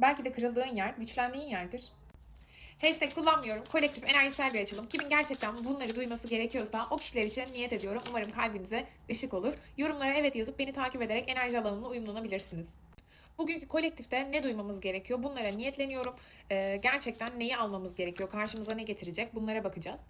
Belki de kırıldığın yer, güçlendiğin yerdir. Hashtag kullanmıyorum. Kolektif enerjisel bir açılım. Kimin gerçekten bunları duyması gerekiyorsa o kişiler için niyet ediyorum. Umarım kalbinize ışık olur. Yorumlara evet yazıp beni takip ederek enerji alanına uyumlanabilirsiniz. Bugünkü kolektifte ne duymamız gerekiyor? Bunlara niyetleniyorum. Ee, gerçekten neyi almamız gerekiyor? Karşımıza ne getirecek? Bunlara bakacağız.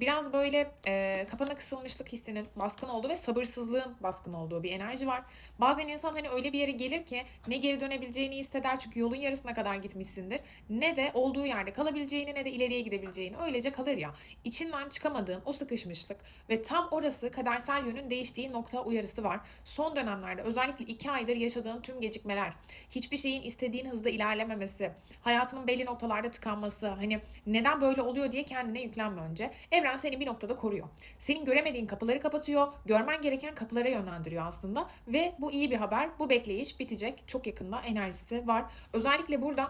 Biraz böyle e, kapana kısılmışlık hissinin baskın olduğu ve sabırsızlığın baskın olduğu bir enerji var. Bazen insan hani öyle bir yere gelir ki ne geri dönebileceğini hisseder çünkü yolun yarısına kadar gitmişsindir. Ne de olduğu yerde kalabileceğini ne de ileriye gidebileceğini öylece kalır ya. İçinden çıkamadığın o sıkışmışlık ve tam orası kadersel yönün değiştiği nokta uyarısı var. Son dönemlerde özellikle iki aydır yaşadığın tüm gecikmeler, hiçbir şeyin istediğin hızda ilerlememesi, hayatının belli noktalarda tıkanması, hani neden böyle oluyor diye kendine yüklenme önce. Evren seni bir noktada koruyor. Senin göremediğin kapıları kapatıyor, görmen gereken kapılara yönlendiriyor aslında ve bu iyi bir haber. Bu bekleyiş bitecek. Çok yakında enerjisi var. Özellikle burada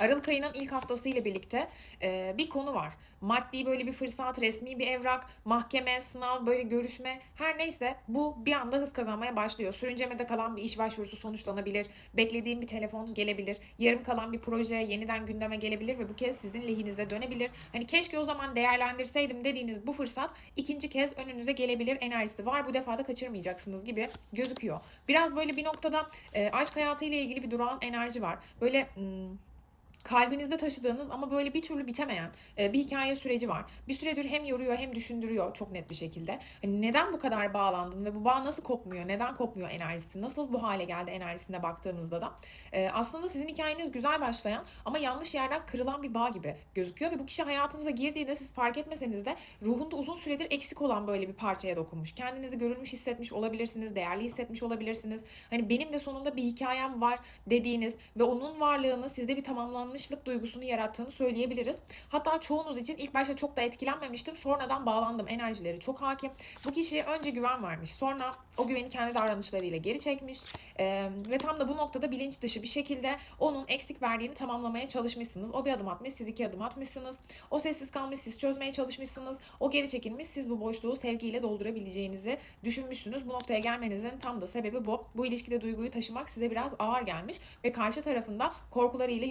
Aralık ayının ilk haftası ile birlikte e, bir konu var. Maddi böyle bir fırsat, resmi bir evrak, mahkeme, sınav, böyle görüşme her neyse bu bir anda hız kazanmaya başlıyor. Sürüncemede kalan bir iş başvurusu sonuçlanabilir. Beklediğim bir telefon gelebilir. Yarım kalan bir proje yeniden gündeme gelebilir ve bu kez sizin lehinize dönebilir. Hani keşke o zaman değerlendirseydim dediğiniz bu fırsat ikinci kez önünüze gelebilir enerjisi var. Bu defa da kaçırmayacaksınız gibi gözüküyor. Biraz böyle bir noktada e, aşk hayatıyla ilgili bir durağan enerji var. Böyle... Hmm, kalbinizde taşıdığınız ama böyle bir türlü bitemeyen e, bir hikaye süreci var. Bir süredir hem yoruyor hem düşündürüyor çok net bir şekilde. Hani neden bu kadar bağlandın ve bu bağ nasıl kopmuyor? Neden kopmuyor enerjisi? Nasıl bu hale geldi enerjisine baktığımızda da e, aslında sizin hikayeniz güzel başlayan ama yanlış yerden kırılan bir bağ gibi gözüküyor ve bu kişi hayatınıza girdiğinde siz fark etmeseniz de ruhunda uzun süredir eksik olan böyle bir parçaya dokunmuş. Kendinizi görülmüş hissetmiş olabilirsiniz, değerli hissetmiş olabilirsiniz. Hani benim de sonunda bir hikayem var dediğiniz ve onun varlığını sizde bir tamamlanmış yanlışlık duygusunu yarattığını söyleyebiliriz. Hatta çoğunuz için ilk başta çok da etkilenmemiştim. Sonradan bağlandım. Enerjileri çok hakim. Bu kişiye önce güven vermiş. Sonra o güveni kendi davranışlarıyla geri çekmiş. Ee, ve tam da bu noktada bilinç dışı bir şekilde onun eksik verdiğini tamamlamaya çalışmışsınız. O bir adım atmış, siz iki adım atmışsınız. O sessiz kalmış, siz çözmeye çalışmışsınız. O geri çekilmiş, siz bu boşluğu sevgiyle doldurabileceğinizi düşünmüşsünüz. Bu noktaya gelmenizin tam da sebebi bu. Bu ilişkide duyguyu taşımak size biraz ağır gelmiş ve karşı tarafında korkularıyla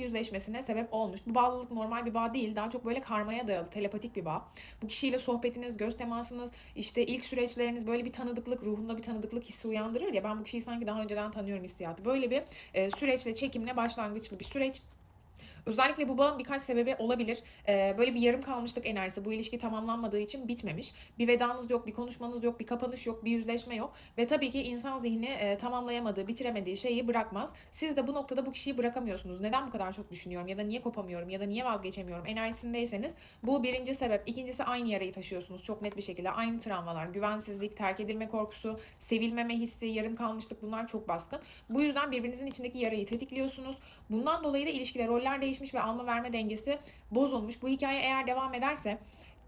yüzleşmesine sebep olmuş. Bu bağlılık normal bir bağ değil. Daha çok böyle karmaya dayalı, telepatik bir bağ. Bu kişiyle sohbetiniz, göz temasınız, işte ilk süreçleriniz böyle bir tanıdıklık, ruhunda bir tanıdıklık hissi uyandırır ya. Ben bu kişiyi sanki daha önceden tanıyorum hissiyatı. Böyle bir e, süreçle, çekimle başlangıçlı bir süreç. Özellikle bu bağın birkaç sebebi olabilir. Ee, böyle bir yarım kalmışlık enerjisi bu ilişki tamamlanmadığı için bitmemiş. Bir vedanız yok, bir konuşmanız yok, bir kapanış yok, bir yüzleşme yok. Ve tabii ki insan zihni e, tamamlayamadığı, bitiremediği şeyi bırakmaz. Siz de bu noktada bu kişiyi bırakamıyorsunuz. Neden bu kadar çok düşünüyorum ya da niye kopamıyorum ya da niye vazgeçemiyorum enerjisindeyseniz bu birinci sebep. İkincisi aynı yarayı taşıyorsunuz çok net bir şekilde. Aynı travmalar, güvensizlik, terk edilme korkusu, sevilmeme hissi, yarım kalmışlık bunlar çok baskın. Bu yüzden birbirinizin içindeki yarayı tetikliyorsunuz. Bundan dolayı da ilişkide roller değişmiş ve alma verme dengesi bozulmuş. Bu hikaye eğer devam ederse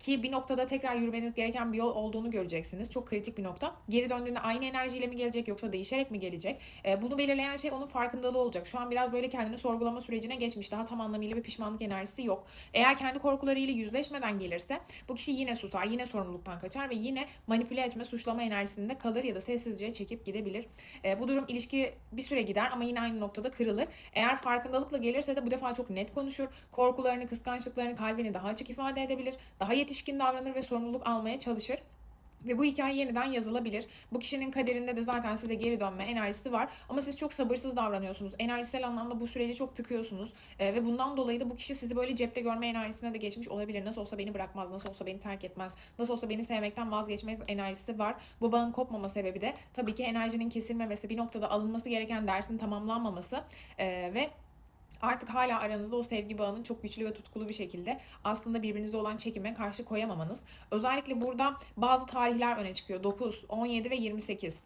ki bir noktada tekrar yürümeniz gereken bir yol olduğunu göreceksiniz. Çok kritik bir nokta. Geri döndüğünde aynı enerjiyle mi gelecek yoksa değişerek mi gelecek? E, bunu belirleyen şey onun farkındalığı olacak. Şu an biraz böyle kendini sorgulama sürecine geçmiş. Daha tam anlamıyla bir pişmanlık enerjisi yok. Eğer kendi korkularıyla yüzleşmeden gelirse bu kişi yine susar, yine sorumluluktan kaçar ve yine manipüle etme, suçlama enerjisinde kalır ya da sessizce çekip gidebilir. E, bu durum ilişki bir süre gider ama yine aynı noktada kırılır. Eğer farkındalıkla gelirse de bu defa çok net konuşur. Korkularını, kıskançlıklarını, kalbini daha açık ifade edebilir. Daha yetişkin davranır ve sorumluluk almaya çalışır. Ve bu hikaye yeniden yazılabilir. Bu kişinin kaderinde de zaten size geri dönme enerjisi var. Ama siz çok sabırsız davranıyorsunuz. Enerjisel anlamda bu süreci çok tıkıyorsunuz. Ee, ve bundan dolayı da bu kişi sizi böyle cepte görme enerjisine de geçmiş olabilir. Nasıl olsa beni bırakmaz, nasıl olsa beni terk etmez, nasıl olsa beni sevmekten vazgeçmez enerjisi var. Bu bağın kopmama sebebi de tabii ki enerjinin kesilmemesi, bir noktada alınması gereken dersin tamamlanmaması ee, ve artık hala aranızda o sevgi bağının çok güçlü ve tutkulu bir şekilde aslında birbirinize olan çekime karşı koyamamanız. Özellikle burada bazı tarihler öne çıkıyor. 9, 17 ve 28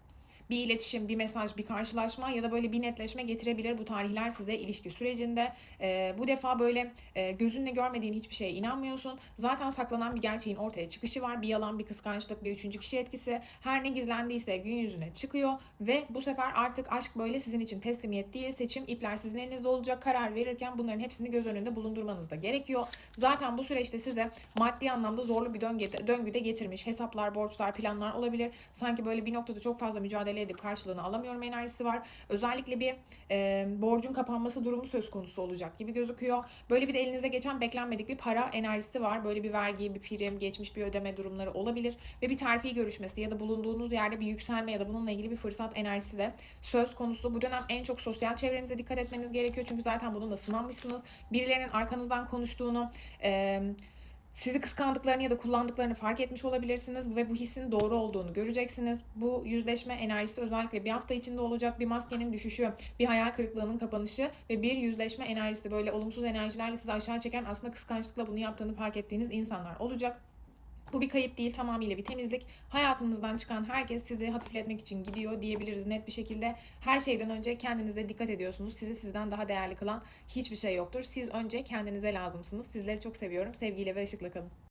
bir iletişim, bir mesaj, bir karşılaşma ya da böyle bir netleşme getirebilir bu tarihler size ilişki sürecinde. E, bu defa böyle e, gözünle görmediğin hiçbir şeye inanmıyorsun. Zaten saklanan bir gerçeğin ortaya çıkışı var. Bir yalan, bir kıskançlık, bir üçüncü kişi etkisi. Her ne gizlendiyse gün yüzüne çıkıyor ve bu sefer artık aşk böyle sizin için teslimiyet değil, seçim ipler sizin elinizde olacak. Karar verirken bunların hepsini göz önünde bulundurmanız da gerekiyor. Zaten bu süreçte size maddi anlamda zorlu bir döngüde, döngüde getirmiş hesaplar, borçlar, planlar olabilir. Sanki böyle bir noktada çok fazla mücadele mücadele edip karşılığını alamıyorum enerjisi var. Özellikle bir e, borcun kapanması durumu söz konusu olacak gibi gözüküyor. Böyle bir de elinize geçen beklenmedik bir para enerjisi var. Böyle bir vergi, bir prim, geçmiş bir ödeme durumları olabilir. Ve bir terfi görüşmesi ya da bulunduğunuz yerde bir yükselme ya da bununla ilgili bir fırsat enerjisi de söz konusu. Bu dönem en çok sosyal çevrenize dikkat etmeniz gerekiyor. Çünkü zaten bununla sınanmışsınız. Birilerinin arkanızdan konuştuğunu, e, sizi kıskandıklarını ya da kullandıklarını fark etmiş olabilirsiniz ve bu hissin doğru olduğunu göreceksiniz. Bu yüzleşme enerjisi özellikle bir hafta içinde olacak. Bir maskenin düşüşü, bir hayal kırıklığının kapanışı ve bir yüzleşme enerjisi böyle olumsuz enerjilerle sizi aşağı çeken aslında kıskançlıkla bunu yaptığını fark ettiğiniz insanlar olacak. Bu bir kayıp değil tamamıyla bir temizlik. Hayatınızdan çıkan herkes sizi hafifletmek için gidiyor diyebiliriz net bir şekilde. Her şeyden önce kendinize dikkat ediyorsunuz. Sizi sizden daha değerli kılan hiçbir şey yoktur. Siz önce kendinize lazımsınız. Sizleri çok seviyorum. Sevgiyle ve ışıkla kalın.